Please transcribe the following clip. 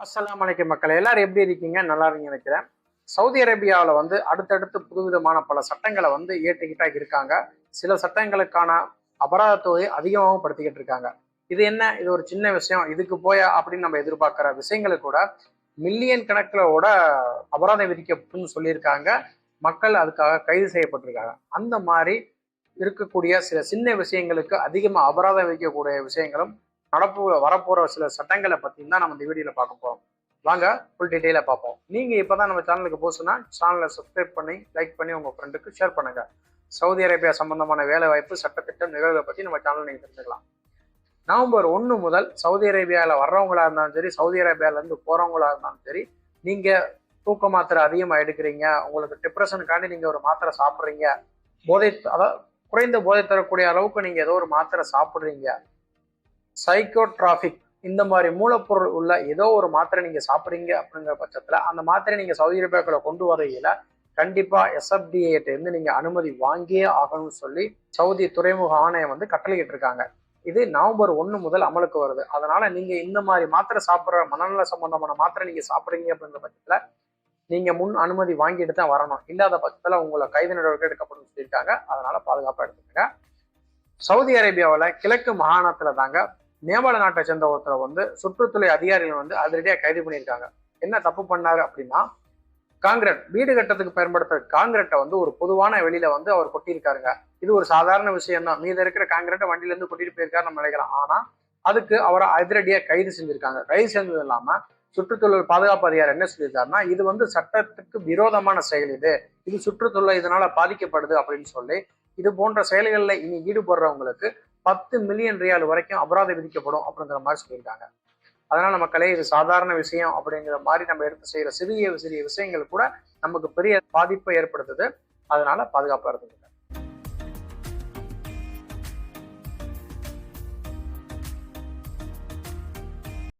அஸ்லாம் வலைக்கம் மக்கள் எல்லாரும் எப்படி இருக்கீங்க? நல்லா இருக்கீங்க நினைக்கிறேன். சவுதி அரேபியாவில் வந்து அடுத்தடுத்து புதுவிதமான பல சட்டங்களை வந்து ஏற்றுக்கிட்டா இருக்காங்க. சில சட்டங்களுக்கான அபராத தொகையை அதிகமாகவும் படுத்திக்கிட்டு இருக்காங்க. இது என்ன? இது ஒரு சின்ன விஷயம். இதுக்கு போய் அப்படின்னு நம்ம எதிர்பார்க்குற விஷயங்களை கூட மில்லியன் கணக்கிலோட அபராதம் விதிக்கப்படும் சொல்லியிருக்காங்க. மக்கள் அதுக்காக கைது செய்யப்பட்டிருக்காங்க. அந்த மாதிரி இருக்கக்கூடிய சில சின்ன விஷயங்களுக்கு அதிகமாக அபராதம் விதிக்கக்கூடிய விஷயங்களும் நடப்பு வரப்போற சில சட்டங்களை பத்தி தான் நம்ம இந்த வீடியோல பார்க்க போறோம். வாங்க ஃபுல் டீட்டெயிலாக பார்ப்போம். நீங்கள் இப்போ தான் நம்ம சேனலுக்கு போச்சுன்னா சேனலை சப்ஸ்கிரைப் பண்ணி லைக் பண்ணி உங்கள் ஃப்ரெண்டுக்கு ஷேர் பண்ணுங்க. சவுதி அரேபியா சம்பந்தமான வேலை வாய்ப்பு சட்டத்திட்டம் நிகழ்வை பற்றி நம்ம சேனல் நீங்கள் தெரிஞ்சுக்கலாம். நவம்பர் ஒன்று முதல் சவுதி அரேபியாவில் வர்றவங்களா இருந்தாலும் சரி சவுதி அரேபியாவிலேருந்து போகிறவங்களா இருந்தாலும் சரி நீங்கள் தூக்க மாத்திரை அதிகமாக எடுக்கிறீங்க உங்களுக்கு டிப்ரெஷனுக்காண்டி நீங்கள் ஒரு மாத்திரை சாப்பிட்றீங்க போதை அதாவது குறைந்த போதை தரக்கூடிய அளவுக்கு நீங்கள் ஏதோ ஒரு மாத்திரை சாப்பிட்றீங்க சைக்கோட்ராஃபிக் இந்த மாதிரி மூலப்பொருள் உள்ள ஏதோ ஒரு மாத்திரை நீங்கள் சாப்பிட்றீங்க அப்படிங்கிற பட்சத்தில் அந்த மாத்திரை நீங்கள் சவுதி அரேபியாக்குள்ள கொண்டு வரையில கண்டிப்பாக எஸ்எஃப்டிஏட்ட நீங்கள் அனுமதி வாங்கியே ஆகணும்னு சொல்லி சவுதி துறைமுக ஆணையம் வந்து கட்டளையிட்டு இருக்காங்க. இது நவம்பர் ஒன்று முதல் அமலுக்கு வருது. அதனால நீங்கள் இந்த மாதிரி மாத்திரை சாப்பிட்ற மனநல சம்பந்தமான மாத்திரை நீங்கள் சாப்பிட்றீங்க அப்படிங்கிற பட்சத்தில் நீங்கள் முன் அனுமதி வாங்கிட்டு தான் வரணும். இல்லாத பட்சத்தில் உங்களை கைது நடவடிக்கை எடுக்கப்படும் சொல்லியிருக்காங்க. அதனால பாதுகாப்பாக எடுத்துக்கோங்க. சவுதி அரேபியாவில் கிழக்கு மாகாணத்தில் தாங்க நேபாள நாட்டை சேர்ந்த ஒருத்தர் வந்து சுற்றுத்துறை அதிகாரிகள் வந்து அதிரடியாக கைது பண்ணியிருக்காங்க. என்ன தப்பு பண்ணாரு அப்படின்னா காங்கிரட் வீடு கட்டத்துக்கு பயன்படுத்துற காங்கிரட்டை வந்து ஒரு பொதுவான வெளியில வந்து அவர் கொட்டியிருக்காருங்க. இது ஒரு சாதாரண விஷயம் தான் மீத இருக்கிற காங்கிரட்டை வண்டியில இருந்து கொட்டிட்டு போயிருக்காரு நம்ம நினைக்கலாம். ஆனா அதுக்கு அவரை அதிரடியாக கைது செஞ்சிருக்காங்க. கைது செஞ்சது இல்லாம சுற்றுச்சூழல் பாதுகாப்பு அதிகாரி என்ன சொல்லியிருக்காருன்னா இது வந்து சட்டத்துக்கு விரோதமான செயல் இது. இது சுற்றுச்சூழல் இதனால பாதிக்கப்படுது அப்படின்னு சொல்லி இது போன்ற செயல்களில் இனி ஈடுபடுறவங்களுக்கு பத்து மில்லியன் ரியால் வரைக்கும் அபராதம் விதிக்கப்படும் அப்படிங்கிற மாதிரி சொல்லியிருக்காங்க. அதனால மக்களே இது சாதாரண விஷயம் அப்படிங்கிற மாதிரி நம்ம எடுத்து செய்யற சிறிய சிறிய விஷயங்கள் கூட நமக்கு பெரிய பாதிப்பை ஏற்படுத்துது. அதனால பாதுகாப்பாக இருந்துங்க